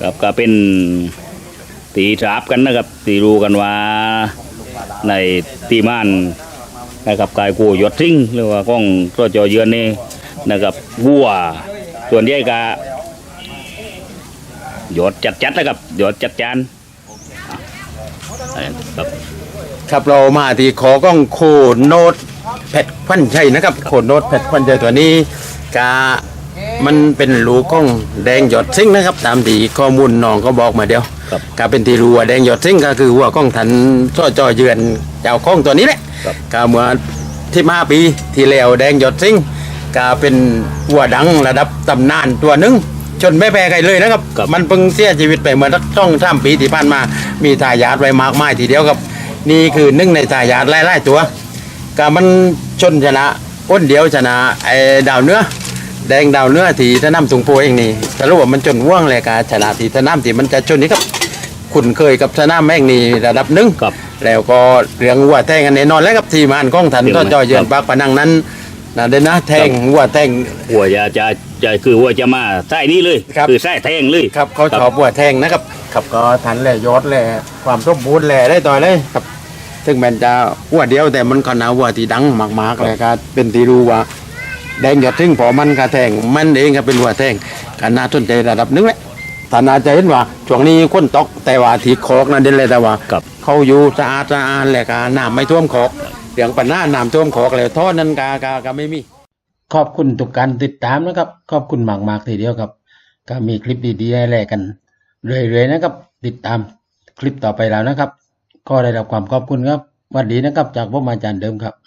ครับก็เป็นตีทราบกันนะครับตีรู้กันว่าในตีม่านนะครับกายกูหยดทิ้งหรือว่าก้องตัวจอเยือนนี่นะครับวัวส่วนใหญ่ก็หยดจัดๆนะครับหยดจัดจานครับครับเรามาที่ขอกล้องโคโนดแพทควันชัยนะครับ โคโนดแพทควันชัยตัวนี้กา มันเป็นรูกล้องแดงหยดซิ่งนะครับ ตามที่ข้อมูลน้องก็บอกมาเดียวครับกาเป็นที่รูว่าแดงหยดซิ่งก็คือหัวกล้องทันช่อจอเยือนเจ้าข้องตัวนี้แหละครับกาเมื่อที่มาปีที่แล้วแดงหยดซิ่งกาเป็นหัวดังระดับตำนานตัวหนึงจนไม่แพ้ใครเลยนะครับ ครับ มันเพิ่งเสียชีวิตไปเมื่อสักช่องสามปีที่ผ่านมา มีทายาทไว้มากมายทีเดียวครับ นี่คือหนึ่งในทายาทไล่ๆตัว ก็มันชนชนะอ้นเดียวชนะไอ้ดาวเนื้อ แดงดาวเนื้อที่สนามตุงโพเองนี่สรุปว่ามันจนว่วงเลยกาชนะที่สนามที่มันจะชนนี่ครับคุณเคยกับสนามแม่งนี่ระดับหนึ่งครับ แล้วก็เรื่องวัวแทงกันแน่นอนแล้วครับทีมงานกล้องทันเรื่องก็ไหนจอเยือครันบปากปะนังนั้นนะเด่นนะแทงครับวัวแทงหัวจะจะจะคือหัวจะมาไส้นี้เลยครับอไส้แทงเลยครับเขาชอบวัวแทงนะครับครับก็ทันแหละยอดแหละความสมบูรณ์แหละได้ต่อยเลยครับ ซึ่งแมันจะวัวเดียวแต่มันก็นาวัวที่ดังมากๆเลยครับเป็นที่รู้ว่า แดงหยดถึงพอมันกระแทงมันเองก็เป็นวัวแทงกันน่าสนใจระดับหนึงแหละฐานาจะเห็นว่าช่วงนี้คนตกแต่ว่าที่คอกนั่นเด่นเลยแต่ว่าครับ เขาอยู่สะอาดสะอาดแหละกาน้ำไม่ท่วมคอกเสียงปัญหาน้ำท่วมคอกแล้วท่อนั้นกากากาไม่มี ขอบคุณทุกการติดตามนะครับ ขอบคุณมากมากๆทีเดียวครับ ก็มีคลิปดีๆให้แลกกันเรื่อยๆนะครับ ติดตามคลิปต่อไปแล้วนะครับ ก็ได้รับความขอบคุณครับสวัสดีนะครับ จากผมอาจารย์เดิมครับ